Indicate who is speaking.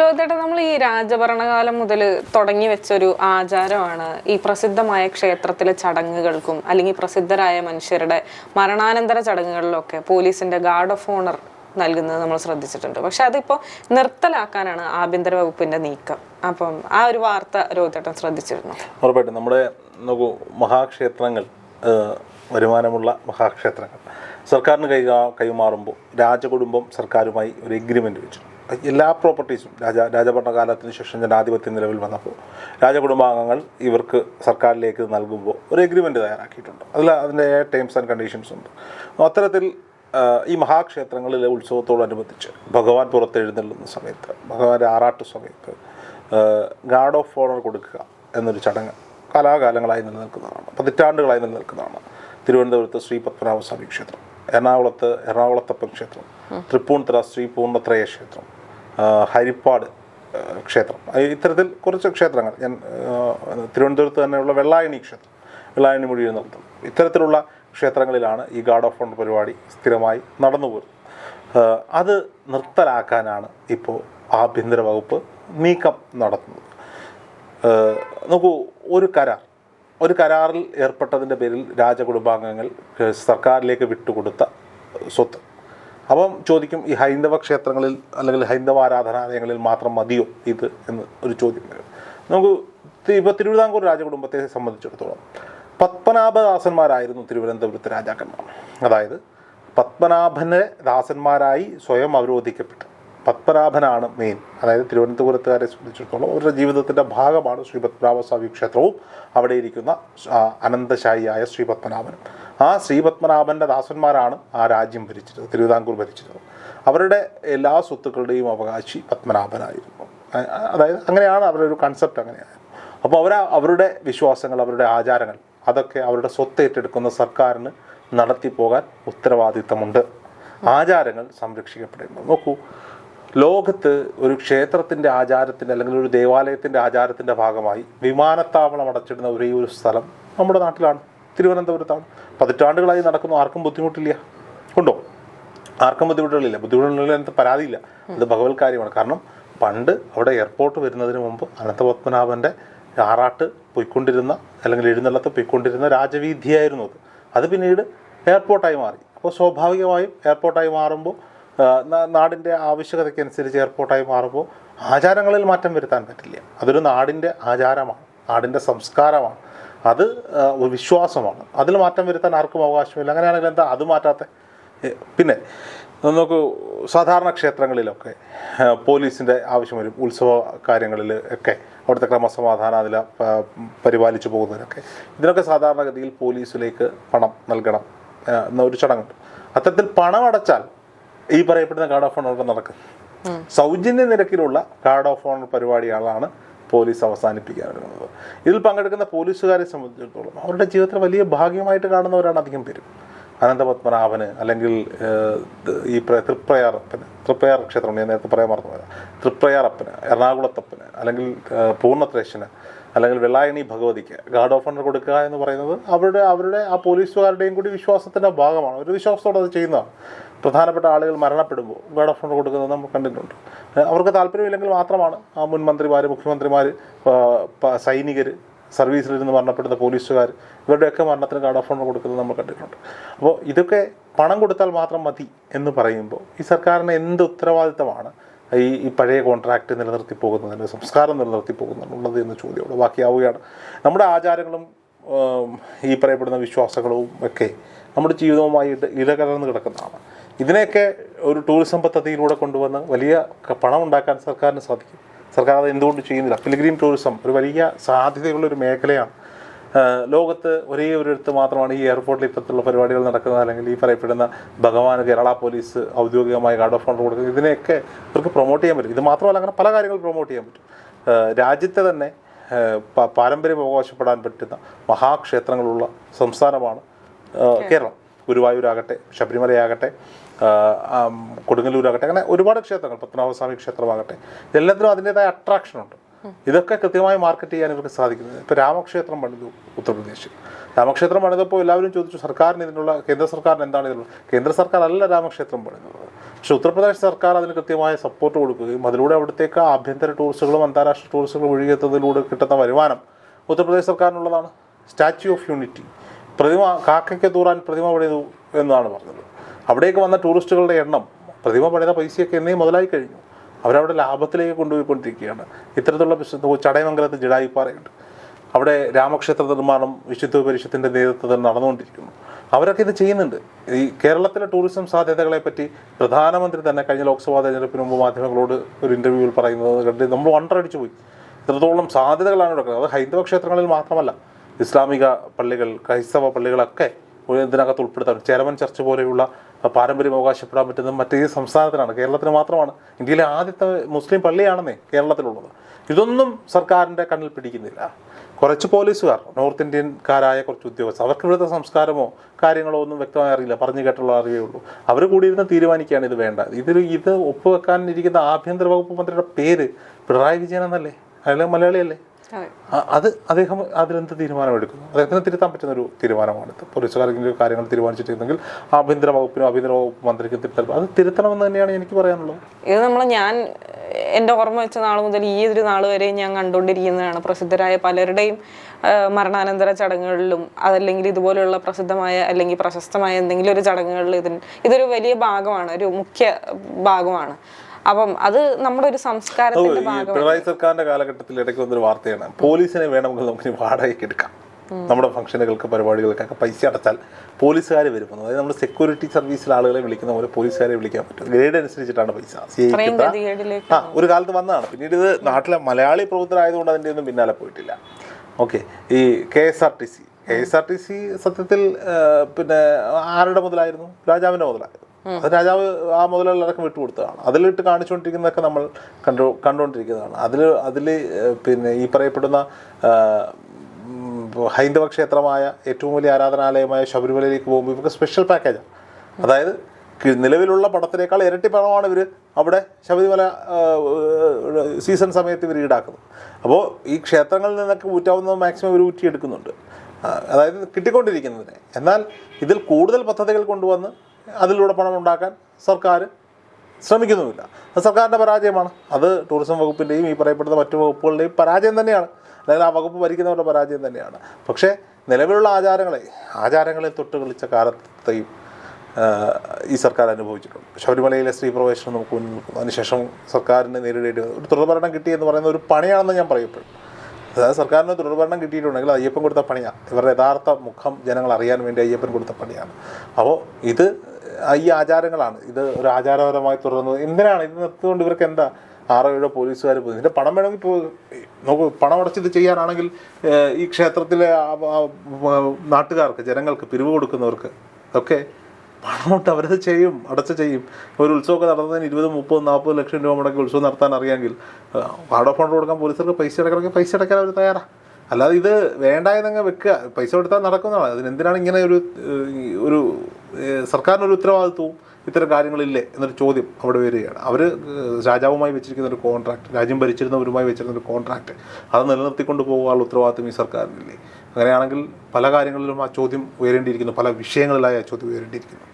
Speaker 1: രോഹിതേട്ട നമ്മൾ ഈ രാജഭരണകാലം മുതൽ തുടങ്ങി വെച്ചൊരു ആചാരമാണ് ഈ പ്രസിദ്ധമായ ക്ഷേത്രത്തിലെ ചടങ്ങുകൾക്കും അല്ലെങ്കിൽ പ്രസിദ്ധരായ മനുഷ്യരുടെ മരണാനന്തര ചടങ്ങുകളിലൊക്കെ പോലീസിന്റെ ഗാർഡ് ഓഫ് ഓണർ നൽകുന്നത് നമ്മൾ ശ്രദ്ധിച്ചിട്ടുണ്ട്. പക്ഷെ അതിപ്പോ നിർത്തലാക്കാനാണ് ആഭ്യന്തര വകുപ്പിന്റെ നീക്കം. അപ്പം ആ ഒരു വാർത്ത രോഹിതേട്ടൻ ശ്രദ്ധിച്ചിരുന്നു.
Speaker 2: ഉറപ്പായിട്ടും നമ്മുടെ നോക്കൂ മഹാക്ഷേത്രങ്ങൾ വരുമാനമുള്ള മഹാക്ഷേത്രങ്ങൾ. സർക്കാരിന് കൈ കൈമാറുമ്പോൾ രാജകുടുംബം സർക്കാരുമായി ഒരു എഗ്രിമെന്റ് വെച്ചു എല്ലാ പ്രോപ്പർട്ടീസും രാജ രാജഭരണകാലത്തിന് ശേഷം ജനാധിപത്യം നിലവിൽ വന്നപ്പോൾ രാജകുടുംബാംഗങ്ങൾ ഇവർക്ക് സർക്കാരിലേക്ക് നൽകുമ്പോൾ ഒരു എഗ്രിമെന്റ് തയ്യാറാക്കിയിട്ടുണ്ട്. അതിൽ അതിന്റെ ടേംസ് ആൻഡ് കണ്ടീഷൻസ് ഉണ്ട്. അത്തരത്തിൽ ഈ മഹാക്ഷേത്രങ്ങളിലെ ഉത്സവത്തോടനുബന്ധിച്ച് ഭഗവാൻ പുറത്തെഴുന്നള്ളുന്ന സമയത്ത് ഭഗവാന്റെ ആറാട്ട് സമയത്ത് ഗാർഡ് ഓഫ് ഓണർ കൊടുക്കുക എന്നൊരു ചടങ്ങ് കലാകാലങ്ങളായി നിലനിൽക്കുന്നതാണ് പതിറ്റാണ്ടുകളായി നിലനിൽക്കുന്നതാണ്. തിരുവനന്തപുരത്ത് ശ്രീ പത്മനാഭസ്വാമി ക്ഷേത്രം എറണാകുളത്ത് എറണാകുളത്തപ്പൻ ക്ഷേത്രം തൃപ്പൂണിത്തുറ ശ്രീ പൂർണത്രയ ക്ഷേത്രം ഹരിപ്പാട് ക്ഷേത്രം. ഇത്തരത്തിൽ കുറച്ച് ക്ഷേത്രങ്ങൾ. ഞാൻ തിരുവനന്തപുരത്ത് തന്നെയുള്ള വെള്ളായണി ക്ഷേത്രം വെള്ളായണി മൊഴി നടത്തും ഇത്തരത്തിലുള്ള ക്ഷേത്രങ്ങളിലാണ് ഈ ഗാർഡ് ഓഫ് ഓണർ പരിപാടി സ്ഥിരമായി നടന്നു പോരുന്നത് അത് നിർത്തലാക്കാനാണ് ഇപ്പോൾ ആഭ്യന്തര വകുപ്പ് നീക്കം നടത്തുന്നത്. നോക്കൂ ഒരു കരാർ. ഒരു കരാറിൽ ഏർപ്പെട്ടതിന്റെ പേരിൽ രാജകുടുംബാംഗങ്ങൾ സർക്കാരിലേക്ക് വിട്ടുകൊടുത്ത സ്വത്ത്. അപ്പം ചോദിക്കും ഈ ഹൈന്ദവ ക്ഷേത്രങ്ങളിൽ അല്ലെങ്കിൽ ഹൈന്ദവ ആരാധനാലയങ്ങളിൽ മാത്രം മതിയോ ഇത് എന്ന് ഒരു ചോദ്യം വരും. നമുക്ക് ഇപ്പോൾ തിരുവിതാംകൂർ രാജകുടുംബത്തെ സംബന്ധിച്ചിടത്തോളം പത്മനാഭദാസന്മാരായിരുന്നു തിരുവനന്തപുരത്തെ രാജാക്കന്മാർ. അതായത് പത്മനാഭന്റെ ദാസന്മാരായി സ്വയം അവരോധിക്കപ്പെട്ടു. പത്മനാഭനാണ് മെയിൻ അതായത് തിരുവനന്തപുരത്തുകാരെ സംബന്ധിച്ചിടത്തോളം അവരുടെ ജീവിതത്തിന്റെ ഭാഗമാണ് ശ്രീ പത്മനാഭസ്വാമി ക്ഷേത്രവും. അവിടെ ഇരിക്കുന്ന അനന്തശായിയായ ശ്രീ പത്മനാഭനും ആ ശ്രീപത്മനാഭന്റെ ദാസന്മാരാണ് ആ രാജ്യം ഭരിച്ചിരുന്നത് തിരുവിതാംകൂർ ഭരിച്ചിരുന്നത്. അവരുടെ എല്ലാ സ്വത്തുക്കളുടെയും അവകാശി പത്മനാഭനായിരുന്നു. അതായത് അങ്ങനെയാണ് അവരുടെ ഒരു കൺസെപ്റ്റ് അങ്ങനെയാണ് അപ്പോൾ അവർ അവരുടെ വിശ്വാസങ്ങൾ അവരുടെ ആചാരങ്ങൾ അതൊക്കെ അവരുടെ സ്വത്ത് ഏറ്റെടുക്കുന്ന സർക്കാരിന് നടത്തിപ്പോകാൻ ഉത്തരവാദിത്തമുണ്ട്. ആചാരങ്ങൾ സംരക്ഷിക്കപ്പെടേണ്ടത് നോക്കൂ ലോകത്ത് ഒരു ക്ഷേത്രത്തിന്റെ ആചാരത്തിന്റെ അല്ലെങ്കിൽ ഒരു ദേവാലയത്തിന്റെ ആചാരത്തിന്റെ ഭാഗമായി വിമാനത്താവളം അടച്ചിടുന്ന ഒരേ ഒരു സ്ഥലം നമ്മുടെ നാട്ടിലാണ്. തിരുവനന്തപുരത്താണ്. പതിറ്റാണ്ടുകളായി നടക്കുന്നു. ആർക്കും ബുദ്ധിമുട്ടില്ല. ഉണ്ടോ? ആർക്കും ബുദ്ധിമുട്ടുകളില്ല. ബുദ്ധിമുട്ടുകളിൽ എന്ത് പരാതിയില്ല. അത് ഭഗവത് കാര്യമാണ്. കാരണം പണ്ട് അവിടെ എയർപോർട്ട് വരുന്നതിന് മുമ്പ് അനന്തപത്മനാഭന്റെ ആറാട്ട് പോയിക്കൊണ്ടിരുന്ന അല്ലെങ്കിൽ എഴുന്നള്ളത്ത് പോയിക്കൊണ്ടിരുന്ന രാജവീതിയായിരുന്നു അത്. അത് പിന്നീട് എയർപോർട്ടായി മാറി. അപ്പോൾ സ്വാഭാവികമായും എയർപോർട്ടായി മാറുമ്പോൾ നാടിന്റെ ആവശ്യകതയ്ക്കനുസരിച്ച് എയർപോർട്ടായി മാറുമ്പോൾ ആചാരങ്ങളിൽ മാറ്റം വരുത്താൻ പറ്റില്ല. അതൊരു നാടിന്റെ ആചാരമാണ്. നാടിന്റെ സംസ്കാരമാണ്. അത് ഒരു വിശ്വാസമാണ്. അതിൽ മാറ്റം വരുത്താൻ ആർക്കും അവകാശമില്ല. അങ്ങനെയാണെങ്കിൽ എന്താ അത് മാറ്റാത്ത? പിന്നെ നമുക്ക് സാധാരണ ക്ഷേത്രങ്ങളിലൊക്കെ പോലീസിന്റെ ആവശ്യം വരും. ഉത്സവ കാര്യങ്ങളിൽ ഒക്കെ അവിടുത്തെ ക്രമസമാധാന നില പരിപാലിച്ചു പോകുന്നതിനൊക്കെ ഇതിനൊക്കെ സാധാരണഗതിയിൽ പോലീസിലേക്ക് പണം നൽകണം എന്നൊരു ചടങ്ങുണ്ട്. അത്തരത്തിൽ പണം അടച്ചാൽ ഈ പറയപ്പെടുന്ന ഗാർഡ് ഓഫ് ഓണർ നടക്കും. സൗജന്യ നിരക്കിലുള്ള ഗാർഡ് ഓഫ് ഓണർ പരിപാടികളാണ് പോലീസ് അവസാനിപ്പിക്കാൻ ഇതിൽ പങ്കെടുക്കുന്ന പോലീസുകാരെ സംബന്ധിച്ചിടത്തോളം അവരുടെ ജീവിതത്തിൽ വലിയ ഭാഗ്യമായിട്ട് കാണുന്നവരാണ് അധികം പേരും. അനന്തപത്മനാഭന് അല്ലെങ്കിൽ ഈ പ്ര- തൃപ്രയാറപ്പന് തൃപ്രയാർ ക്ഷേത്രം ഞാൻ നേരത്തെ പറയാൻ മറന്നു തൃപ്രയാറപ്പന് എറണാകുളത്തപ്പന് അല്ലെങ്കിൽ പൂർണത്രേശന് അല്ലെങ്കിൽ വെള്ളായണി ഭഗവതിക്ക് ഗാർഡ് ഓഫ് ഓണർ കൊടുക്കുക എന്ന് പറയുന്നത് അവരുടെ അവരുടെ ആ പോലീസുകാരുടെയും കൂടി വിശ്വാസത്തിന്റെ ഭാഗമാണ്. ഒരു വിശ്വാസത്തോടെ അത് ചെയ്യുന്നതാണ്. പ്രധാനപ്പെട്ട ആളുകൾ മരണപ്പെടുമ്പോൾ ഗാർഡ് ഓഫ് ഓണർ കൊടുക്കുന്നത് നമ്മൾ കണ്ടിട്ടുണ്ട്. അവർക്ക് താല്പര്യമില്ലെങ്കിൽ മാത്രമാണ് ആ മുൻമന്ത്രിമാർ മുഖ്യമന്ത്രിമാർ സൈനികർ സർവീസിലിരുന്ന് മരണപ്പെടുന്ന പോലീസുകാർ ഇവരുടെയൊക്കെ മരണത്തിന് ഗാർഡ് ഓഫ് ഓണർ കൊടുക്കുന്നത് നമ്മൾ കണ്ടിട്ടുണ്ട്. അപ്പോൾ ഇതൊക്കെ പണം കൊടുത്താൽ മാത്രം മതി എന്ന് പറയുമ്പോൾ ഈ സർക്കാരിന് എന്ത് ഉത്തരവാദിത്തമാണ്? ഈ ഈ പഴയ കോൺട്രാക്റ്റ് നിലനിർത്തി പോകുന്നതിന് സംസ്കാരം നിലനിർത്തി പോകുന്നുള്ളത് എന്ന ചോദ്യം അവിടെ ബാക്കിയാവുകയാണ്. നമ്മുടെ ആചാരങ്ങളും ഈ പറയപ്പെടുന്ന വിശ്വാസങ്ങളും ഒക്കെ നമ്മുടെ ജീവിതവുമായി ഇടകലർന്ന് കിടക്കുന്നതാണ്. ഇതിനെയൊക്കെ ഒരു ടൂറിസം പദ്ധതിയിലൂടെ കൊണ്ടുവന്ന് വലിയ പണം ഉണ്ടാക്കാൻ സർക്കാരിന് സാധിക്കും. സർക്കാർ അത് എന്തുകൊണ്ട് ചെയ്യുന്നില്ല? പിലിഗ്രീം ടൂറിസം ഒരു വലിയ സാധ്യതയുള്ള ഒരു മേഖലയാണ്. ലോകത്ത് ഒരേ ഒരിടത്ത് മാത്രമാണ് ഈ എയർപോർട്ടിൽ ഇത്തരത്തിലുള്ള പരിപാടികൾ നടക്കുന്നത്. അല്ലെങ്കിൽ ഈ പറയപ്പെടുന്ന ഭഗവാൻ കേരള പോലീസ് ഔദ്യോഗികമായി ഗാർഡ് ഓഫ് ഓണർ കൊടുക്കുന്നത് ഇതിനെയൊക്കെ ഇവർക്ക് പ്രൊമോട്ട് ചെയ്യാൻ പറ്റും. ഇത് മാത്രമല്ല അങ്ങനെ പല കാര്യങ്ങൾ പ്രൊമോട്ട് ചെയ്യാൻ പറ്റും. രാജ്യത്തെ തന്നെ പാരമ്പര്യം അവകാശപ്പെടാൻ പറ്റുന്ന മഹാക്ഷേത്രങ്ങളുള്ള സംസ്ഥാനമാണ് കേരളം. ഗുരുവായൂരാകട്ടെ ശബരിമലയാകട്ടെ കൊടുങ്ങല്ലൂരാകട്ടെ അങ്ങനെ ഒരുപാട് ക്ഷേത്രങ്ങൾ പത്മനാഭസ്വാമി ക്ഷേത്രമാകട്ടെ. എല്ലാത്തിനും അതിന്റെതായ അട്രാക്ഷൻ ഉണ്ട്. ഇതൊക്കെ കൃത്യമായി മാർക്കറ്റ് ചെയ്യാൻ ഇവർക്ക് സാധിക്കുന്നത് ഇപ്പോൾ രാമക്ഷേത്രം പണിതു ഉത്തർപ്രദേശ് രാമക്ഷേത്രം പണിതപ്പോൾ എല്ലാവരും ചോദിച്ചു സർക്കാരിന് ഇതിനുള്ള കേന്ദ്ര സർക്കാരിന് എന്താണ് ഇതിനുള്ള? കേന്ദ്ര സർക്കാർ അല്ല രാമക്ഷേത്രം പണിതത്. പക്ഷെ ഉത്തർപ്രദേശ് സർക്കാർ അതിന് കൃത്യമായ സപ്പോർട്ട് കൊടുക്കുകയും അതിലൂടെ അവിടത്തേക്ക് ആഭ്യന്തര ടൂറിസ്റ്റുകളും അന്താരാഷ്ട്ര ടൂറിസ്റ്റുകളും ഒഴുകിയെത്തുന്നതിലൂടെ കിട്ടുന്ന വരുമാനം ഉത്തർപ്രദേശ് സർക്കാരിനുള്ളതാണ്. Statue of unity. പ്രതിമ കാക്കയ്ക്ക് തൂറാൻ പ്രതിമ പണിതു എന്നാണ് പറഞ്ഞത്. അവിടേക്ക് വന്ന ടൂറിസ്റ്റുകളുടെ എണ്ണം പ്രതിമ പണിത പൈസയൊക്കെ എന്നേ മുതലായി കഴിഞ്ഞു. അവരവിടെ ലാഭത്തിലേക്ക് കൊണ്ടുപോയിക്കൊണ്ടിരിക്കുകയാണ്. ഇത്തരത്തിലുള്ള ബിസിനസ് ചടയമംഗലത്ത് ജഡായിപ്പാറയുണ്ട്. അവിടെ രാമക്ഷേത്ര നിർമ്മാണം വിശുദ്ധ പരിഷത്തിന്റെ നേതൃത്വത്തിൽ നടന്നുകൊണ്ടിരിക്കുന്നു. അവരൊക്കെ ഇത് ചെയ്യുന്നുണ്ട്. ഈ കേരളത്തിലെ ടൂറിസം സാധ്യതകളെ പറ്റി പ്രധാനമന്ത്രി തന്നെ കഴിഞ്ഞ ലോക്സഭാ തെരഞ്ഞെടുപ്പിന് മുമ്പ് മാധ്യമങ്ങളോട് ഒരു ഇന്റർവ്യൂവിൽ പറയുന്നത് കണ്ട് നമ്മൾ വണ്ടറടിച്ചു പോയി. ഇത്രത്തോളം സാധ്യതകളാണ് കിടക്കുന്നത് അത് ഹൈന്ദവ ക്ഷേത്രങ്ങളിൽ മാത്രമല്ല ഇസ്ലാമിക പള്ളികൾ ക്രൈസ്തവ പള്ളികളൊക്കെ ഇതിനകത്ത് ഉൾപ്പെടുത്താൻ ചേരമൻ ചർച്ച് പോലെയുള്ള പാരമ്പര്യം അവകാശപ്പെടാൻ പറ്റുന്നത് മറ്റേ സംസ്ഥാനത്തിനാണ്. കേരളത്തിന് മാത്രമാണ്. ഇന്ത്യയിലെ ആദ്യത്തെ മുസ്ലിം പള്ളിയാണെന്നേ കേരളത്തിലുള്ളത്. ഇതൊന്നും സർക്കാരിന്റെ കണ്ണിൽ പിടിക്കുന്നില്ല. കുറച്ച് പോലീസുകാർ നോർത്ത് ഇന്ത്യൻകാരായ കുറച്ച് ഉദ്യോഗസ്ഥർ അവർക്ക് ഇവിടുത്തെ സംസ്കാരമോ കാര്യങ്ങളോ ഒന്നും വ്യക്തമായി അറിയില്ല. പറഞ്ഞു കേട്ടുള്ള അറിവേ ഉള്ളൂ. അവർ കൂടി ഇരുന്ന് തീരുമാനിക്കുകയാണ് ഇത് വേണ്ട. ഇതിൽ ഇത് ഒപ്പുവെക്കാൻ ഇരിക്കുന്ന ആഭ്യന്തര വകുപ്പ് മന്ത്രിയുടെ പേര് പിണറായി വിജയൻ എന്നല്ലേ? അയാൾ മലയാളിയല്ലേ?
Speaker 1: അതെ.
Speaker 2: അദ്ദേഹം അതിലെന്ത് തീരുമാനമെടുക്കുന്നു അദ്ദേഹത്തിന് തിരുത്താൻ പറ്റുന്ന ഒരു തീരുമാനമാണ് പോലീസുകാർക്ക് കാര്യങ്ങൾ തീരുമാനിച്ചിട്ടുണ്ടെങ്കിൽ ആഭ്യന്തര വകുപ്പിനും ആഭ്യന്തര വകുപ്പ് മന്ത്രിക്ക് തിരുത്തൽ അത് തിരുത്തണമെന്ന് തന്നെയാണ് എനിക്ക് പറയാനുള്ളത്.
Speaker 1: ഇത് നമ്മൾ ഞാൻ എന്റെ ഓർമ്മ വെച്ച നാൾ മുതൽ ഈ ഒരു നാൾ വരെ ഞാൻ കണ്ടുകൊണ്ടിരിക്കുന്നതാണ്. പ്രസിദ്ധരായ പലരുടെയും മരണാനന്തര ചടങ്ങുകളിലും അതല്ലെങ്കിൽ ഇതുപോലെയുള്ള പ്രസിദ്ധമായ അല്ലെങ്കിൽ പ്രശസ്തമായ എന്തെങ്കിലും ഒരു ചടങ്ങുകളിൽ ഇതിന് ഇതൊരു വലിയ ഭാഗമാണ് ഒരു മുഖ്യ ഭാഗമാണ്. അപ്പം അത് നമ്മുടെ ഒരു സംസ്കാരത്തിന്റെ
Speaker 2: പിണറായി സർക്കാരിന്റെ കാലഘട്ടത്തിൽ ഇടയ്ക്ക് വന്നൊരു വാർത്തയാണ് പോലീസിനെ വേണമെങ്കിൽ നമുക്ക് വാടകയ്ക്ക് എടുക്കാം. നമ്മുടെ ഫംഗ്ഷനുകൾക്ക് പരിപാടികൾക്കൊക്കെ പൈസ അടച്ചാൽ പോലീസുകാർ വരുമെന്ന് അതായത് നമ്മുടെ സെക്യൂരിറ്റി സർവീസിലെ ആളുകളെ വിളിക്കുന്ന പോലെ പോലീസുകാരെ വിളിക്കാൻ പറ്റും. ഗ്രേഡ് അനുസരിച്ചിട്ടാണ് പൈസ. സി ആ ഒരു കാലത്ത് വന്നതാണ്. പിന്നീട് ഇത് നാട്ടിലെ മലയാളി പ്രവർത്തനമായതുകൊണ്ട് അതിന്റെ ഒന്നും പിന്നാലെ പോയിട്ടില്ല. ഓക്കെ ഈ K S R T C. K S R T C സത്യത്തിൽ പിന്നെ ആരുടെ മുതലായിരുന്നു? രാജാവിന്റെ മുതലായിരുന്നു. അത് രാജാവ് ആ മുതലുള്ളതൊക്കെ വിട്ടുകൊടുത്തതാണ് അതിലിട്ട് കാണിച്ചുകൊണ്ടിരിക്കുന്നതൊക്കെ നമ്മൾ കണ്ടു കണ്ടുകൊണ്ടിരിക്കുന്നതാണ്. അതിൽ അതിൽ പിന്നെ ഈ പറയപ്പെടുന്ന ഹൈന്ദവ ക്ഷേത്രമായ ഏറ്റവും വലിയ ആരാധനാലയമായ ശബരിമലയിലേക്ക് പോകുമ്പോൾ ഇവർക്ക് സ്പെഷ്യൽ പാക്കേജാണ് അതായത് നിലവിലുള്ള പടത്തിനേക്കാൾ ഇരട്ടി പണമാണ് ഇവർ അവിടെ ശബരിമല സീസൺ സമയത്ത് ഇവർ ഈടാക്കുന്നത്. അപ്പോൾ ഈ ക്ഷേത്രങ്ങളിൽ നിന്നൊക്കെ ഊറ്റാവുന്നത് മാക്സിമം ഇവർ ഊറ്റിയെടുക്കുന്നുണ്ട്. അതായത് കിട്ടിക്കൊണ്ടിരിക്കുന്നതിനെ. എന്നാൽ ഇതിൽ കൂടുതൽ പദ്ധതികൾ കൊണ്ടുവന്ന് അതിലൂടെ പണം ഉണ്ടാക്കാൻ സർക്കാർ ശ്രമിക്കുന്നുമില്ല. അത് സർക്കാരിന്റെ പരാജയമാണ്. അത് ടൂറിസം വകുപ്പിന്റെയും ഈ പറയപ്പെടുന്ന മറ്റു വകുപ്പുകളുടെയും പരാജയം തന്നെയാണ്. അതായത് ആ വകുപ്പ് ഭരിക്കുന്നവരുടെ പരാജയം തന്നെയാണ്. പക്ഷേ നിലവിലുള്ള ആചാരങ്ങളെ ആചാരങ്ങളെ തൊട്ട് കളിച്ച കാലത്തെയും ഈ സർക്കാർ അനുഭവിച്ചിട്ടുണ്ട്. ശബരിമലയിലെ സ്ത്രീ പ്രവേശനം നമുക്ക് അതിനുശേഷം സർക്കാരിനെ നേരിടേണ്ടി. ഒരു തുടർഭരണം കിട്ടി എന്ന് പറയുന്ന ഒരു പണിയാണെന്ന് ഞാൻ പറയപ്പെടും. അതായത് സർക്കാരിന് തുടർഭരണം കിട്ടിയിട്ടുണ്ടെങ്കിൽ അയ്യപ്പൻ കൊടുത്ത പണിയാണ് ഇവരുടെ യഥാർത്ഥ മുഖം ജനങ്ങൾ അറിയാൻ വേണ്ടി അയ്യപ്പൻ കൊടുത്ത പണിയാണ്. അപ്പോൾ ഇത് ഈ ആചാരങ്ങളാണ്. ഇത് ഒരു ആചാരപരമായി തുടർന്നത് എന്തിനാണ്? ഇത് നിർത്തുകൊണ്ട് ഇവർക്ക് എന്താ ആറോ ഏഴോ പോലീസുകാർ പോയി? ഇതിന്റെ പണം വേണമെങ്കിൽ നമുക്ക് പണം അടച്ചിത് ചെയ്യാനാണെങ്കിൽ ഈ ക്ഷേത്രത്തിലെ നാട്ടുകാർക്ക് ജനങ്ങൾക്ക് പിരിവ് കൊടുക്കുന്നവർക്ക് ഒക്കെ പണമുണ്ട്. അവരത് ചെയ്യും അടച്ച് ചെയ്യും. ഒരു ഉത്സവമൊക്കെ നടത്തുന്നതിന് ഇരുപത് മുപ്പത് നാൽപ്പത് ലക്ഷം രൂപ മുടക്കി ഉത്സവം നടത്താൻ അറിയാമെങ്കിൽ വാടക ഫണ്ട് കൊടുക്കാൻ പോലീസുകാർക്ക് പൈസ അടക്കണമെങ്കിൽ പൈസ അടക്കാൻ അവർ തയ്യാറാണ് അല്ലാതെ ഇത് വേണ്ട എന്നങ്ങ് വെക്കുക. പൈസ കൊടുത്താൽ നടക്കുന്നതാണ്. അതിനെന്തിനാണ് ഇങ്ങനെ ഒരു ഒരു സർക്കാരിനൊരു ഉത്തരവാദിത്വവും ഇത്തരം കാര്യങ്ങളില്ലേ എന്നൊരു ചോദ്യം അവിടെ വരികയാണ്. അവർ രാജാവുമായി വെച്ചിരിക്കുന്ന ഒരു കോൺട്രാക്ട് രാജ്യം ഭരിച്ചിരുന്നവരുമായി വെച്ചിരുന്ന ഒരു കോൺട്രാക്ട് അത് നിലനിർത്തിക്കൊണ്ട് പോകാനുള്ള ഉത്തരവാദിത്വം ഈ സർക്കാരിനില്ലേ? അങ്ങനെയാണെങ്കിൽ പല കാര്യങ്ങളിലും ആ ചോദ്യം ഉയരേണ്ടിയിരിക്കുന്നു പല വിഷയങ്ങളിലായി ആ ചോദ്യം ഉയരേണ്ടിയിരിക്കുന്നു.